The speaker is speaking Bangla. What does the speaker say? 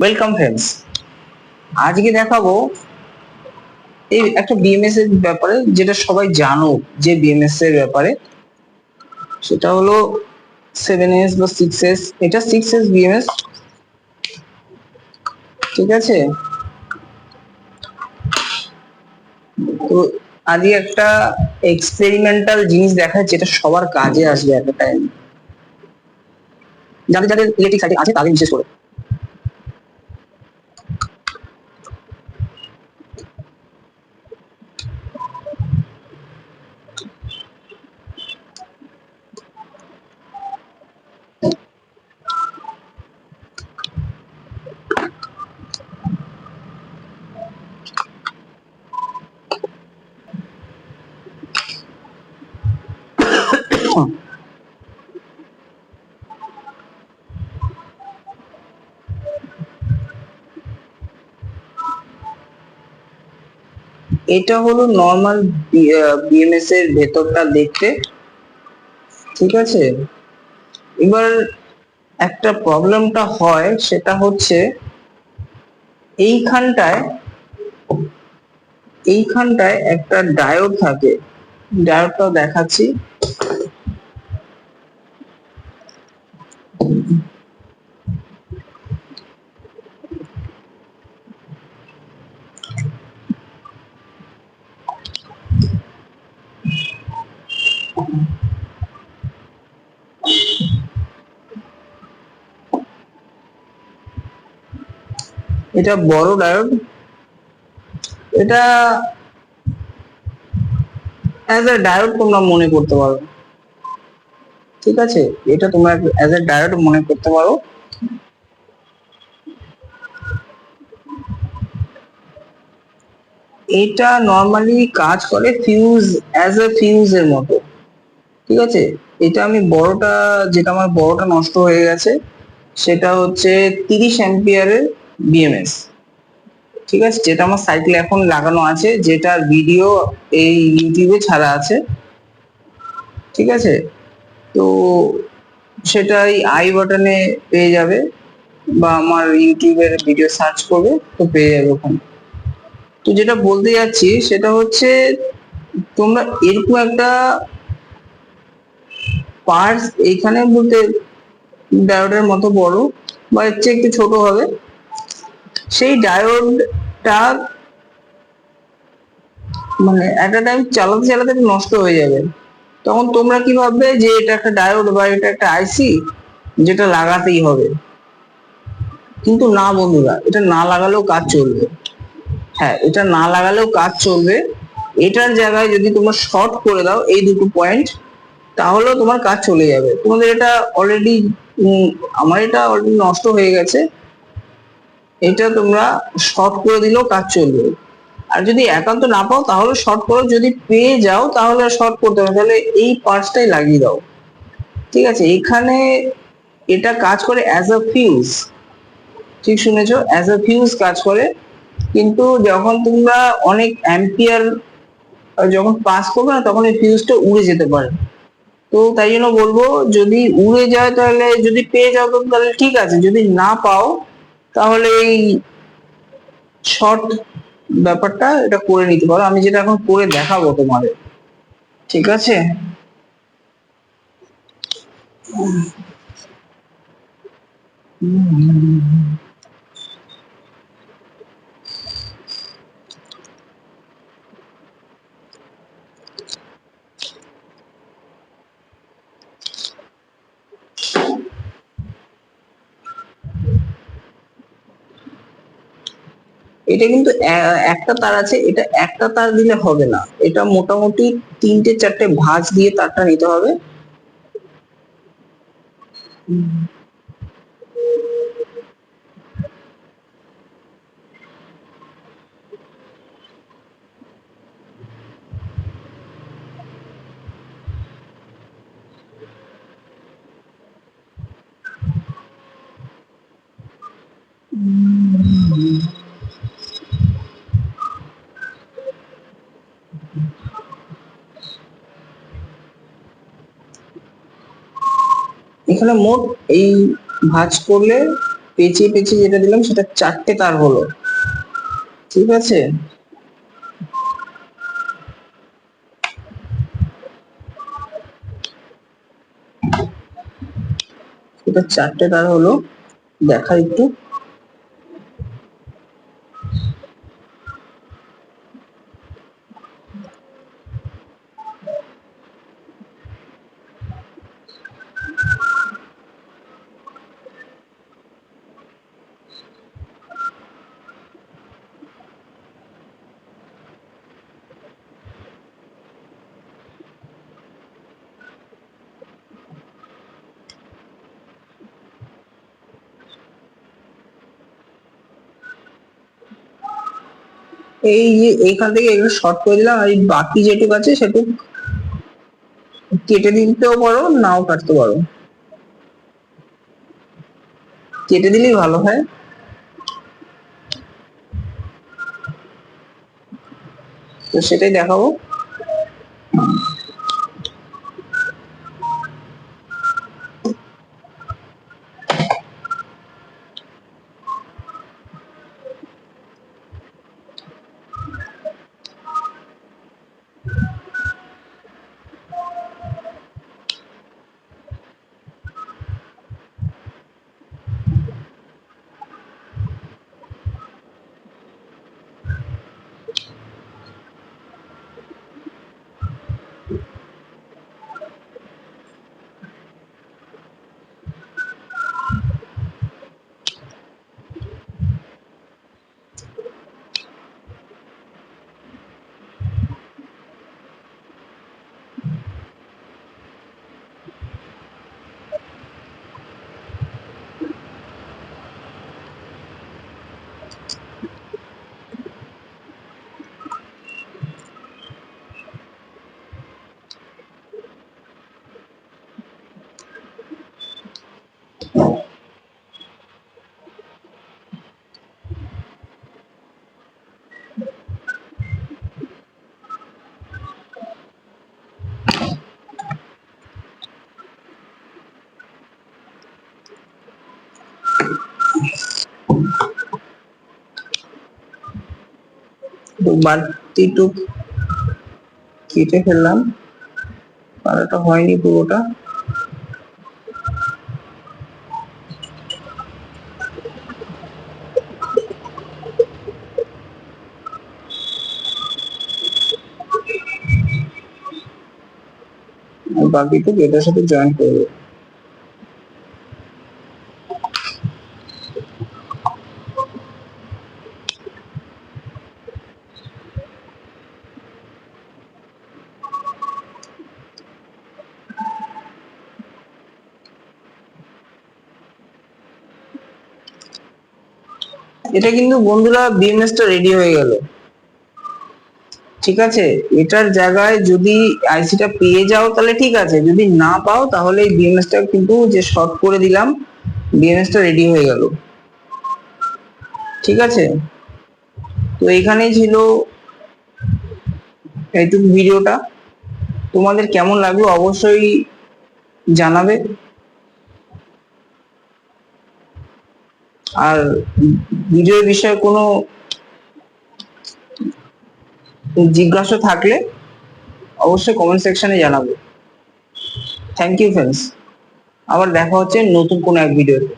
ওয়েলকাম ফ্রেন্ডস আজকে দেখাবো এই একটা বিএমএস এর ব্যাপারে যেটা সবাই জানো, যে বিএমএস এর ব্যাপারে। সেটা হলো সেভেন এস বা সিক্স এস এটা সিক্স এস বিএমএস ঠিক আছে? তো আজকে একটা এক্সপেরিমেন্টাল জিনিস দেখা যেটা সবার কাজে আসবে একটা টাইম যাদের যাদের ইলেকট্রিক সাইটে আছে, তাদের বিশেষ করে। এটা হলো নর্মাল বিএমএস এর ভেতরটা দেখতে। ঠিক আছে? এবার একটা প্রবলেমটা হয়, সেটা হচ্ছে এইখানটায় এইখানটায় একটা ডায়োড থাকে। ডায়োডটা দেখাচ্ছি। এটা বড় ডায়োড। এটা অ্যাজ এ ডায়োড তোমরা মনে করতে পারো। ঠিক আছে? এটা তোমরা অ্যাজ এ ডায়োড মনে করতে পারো। এটা নর্মালি কাজ করে ফিউজ অ্যাজ এ ফিউজ এর মতো। ঠিক আছে? এটা আমি বড়টা, যেটা আমার বড়টা নষ্ট হয়ে গেছে, সেটা হচ্ছে তিরিশ অ্যাম্পিয়ারের বিএমএস ঠিক আছে? যেটা আমার সাইকেলে এখন লাগানো আছে, যেটার ভিডিও এই ইউটিউবে ছাড়া আছে। ঠিক আছে? তো সেটা এই আই বাটনে পেয়ে যাবে বা আমার ইউটিউবের ভিডিও সার্চ করবে, তো পেয়ে যাবে ওখানে। তো যেটা বলতে যাচ্ছি, সেটা হচ্ছে তোমরা এরকম একটা পার্স এইখানে বলতে ডায়োডের মতো বড় বা এর চেয়ে একটু ছোট হবে। সেই ডায়োডটা মানে একটা টাইম চালাতে চালাতে নষ্ট হয়ে যাবে। তখন তোমরা কি ভাববে যে এটা একটা ডায়োড বা এটা একটা আইসি যেটা লাগাতেই হবে। কিন্তু না বন্ধুরা, এটা না লাগালেও কাজ চলবে। হ্যাঁ এটা না লাগালেও কাজ চলবে। এটার জায়গায় যদি তোমরা শর্ট করে দাও এই দুটো পয়েন্ট তাহলেও তোমার কাজ চলে যাবে। তোমাদের এটা অলরেডি আমার এটা অলরেডি নষ্ট হয়ে গেছে। এটা তোমরা শর্ট করে দিলেও কাজ চলবে। আর যদি একান্ত না পাও, তাহলে শর্ট করো যদি পেয়ে যাও, তাহলে শর্ট করতে হবে তাহলে এই পার্টসটাই লাগিয়ে দাও। ঠিক আছে? এখানে এটা কাজ করে অ্যাজ আ ফিউজ ঠিক শুনেছো? অ্যাজ আ ফিউজ কাজ করে। কিন্তু যখন তোমরা অনেক অ্যাম্পিয়ার যখন পাস করবে না, তখন এই ফিউজটা উড়ে যেতে পারে। তো তাই জন্য বলব, যদি উড়ে যায়, তাহলে যদি পেয়ে যাও তাহলে ঠিক আছে। যদি না পাও তাহলে এই শর্ট ব্যাপারটা এটা করে নিতে পারো। আমি যেটা এখন করে দেখাবো তোমাদের। ঠিক আছে? এটা কিন্তু একটা তার আছে, এটা একটা তার দিলে হবে না। এটা মোটামুটি তিনটে চারটে ভাঁজ দিয়ে তারটা নিতে হবে। এখানে মোট এই ভাঁজ করলে পেঁচিয়ে পেঁচিয়ে যেটা দিলাম সেটা চারটে তার হলো। ঠিক আছে? এটা চারটে তার হলো। দেখা একটু। এই এইখান থেকে এগুলো শর্ট করে দিলাম, আর বাকি যেটুকু আছে সেটুকু কেটে দিতেও পারো, নাও কাটতে পারো। কেটে দিলেই ভালো হয়। তো সেটাই দেখাবো। তো বাড়তি টুক কেটে ফেললাম। কালারটা হয়নি পুরোটা। বাকিটুকু এটার সাথে জয়েন করে এটা কিন্তু বন্ধুরা বিএমএস টা রেডি হয়ে গেল। ঠিক আছে? এটার জায়গায় যদি আইসিটা পেয়ে যাও তাহলে ঠিক আছে। যদি না পাও তাহলে এই বিএমএস টা কিন্তু যে শর্ট করে দিলাম বিএমএস টা রেডি হয়ে গেল। ঠিক আছে? তো এখানেই ছিল এইটুকু ভিডিওটা। তোমাদের কেমন লাগল অবশ্যই জানাবে। আর ভিডিওর বিষয়ে কোনো জিজ্ঞাসা থাকলে অবশ্যই কমেন্ট সেকশনে জানাব। থ্যাংক ইউ ফ্রেন্ডস আবার দেখা হচ্ছে নতুন কোনো এক ভিডিওতে